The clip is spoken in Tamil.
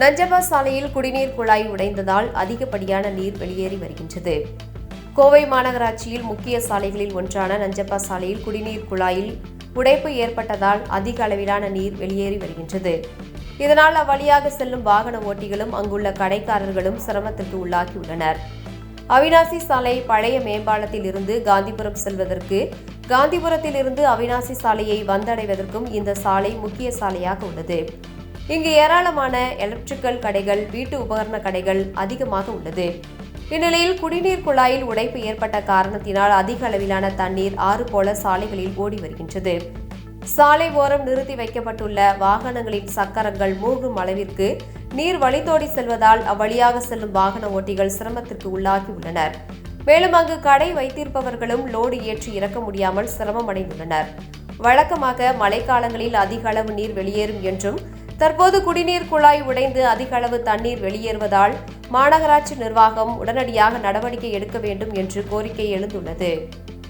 நஞ்சப்பா சாலையில் குடிநீர் குழாய் உடைந்ததால் அதிகப்படியான நீர் வெளியேறி வருகின்றது. கோவை மாநகராட்சியில் முக்கிய சாலைகளில் ஒன்றான நஞ்சப்பா சாலையில் குடிநீர் குழாயில் உடைப்பு ஏற்பட்டதால் அதிக அளவிலான நீர் வெளியேறி வருகின்றது. இதனால் அவ்வழியாக செல்லும் வாகன ஓட்டிகளும் அங்குள்ள கடைக்காரர்களும் சிரமத்திற்கு உள்ளாகியுள்ளனர். அவினாசி சாலை பழைய மேம்பாலத்தில் இருந்து காந்திபுரம் செல்வதற்கு காந்திபுரத்தில் இருந்து அவினாசி சாலையை வந்தடைவதற்கும் இந்த சாலை முக்கிய சாலையாக உள்ளது. இங்கு ஏராளமான எலக்ட்ரிக்கல் கடைகள் வீட்டு உபகரண கடைகள் அதிகமாக உள்ளது. இந்நிலையில் குடிநீர் குழாயில் உடைப்பு ஏற்பட்ட காரணத்தினால் அதிக அளவிலான தண்ணீர் ஆறு போல சாலைகளில் ஓடி வருகின்றது. சாலை ஓரம் நிறுத்தி வைக்கப்பட்டுள்ள வாகனங்களின் சக்கரங்கள் மூழ்கும் அளவிற்கு நீர் வழித்தோடி செல்வதால் அவ்வழியாக செல்லும் வாகன ஓட்டிகள் சிரமத்திற்கு உள்ளாகி உள்ளனர். மேலும் அங்கு கடை வைத்திருப்பவர்களும் லோடு ஏற்றி இறக்க முடியாமல் சிரமம் அடைந்துள்ளனர். வழக்கமாக மழைக்காலங்களில் அதிக அளவு நீர் வெளியேறும் என்றும் தற்போது குடிநீர் குழாய் உடைந்து அதிக அளவு தண்ணீர் வெளியேறுவதால் மாநகராட்சி நிர்வாகம் உடனடியாக நடவடிக்கை எடுக்க வேண்டும் என்று கோரிக்கை எழுந்துள்ளது.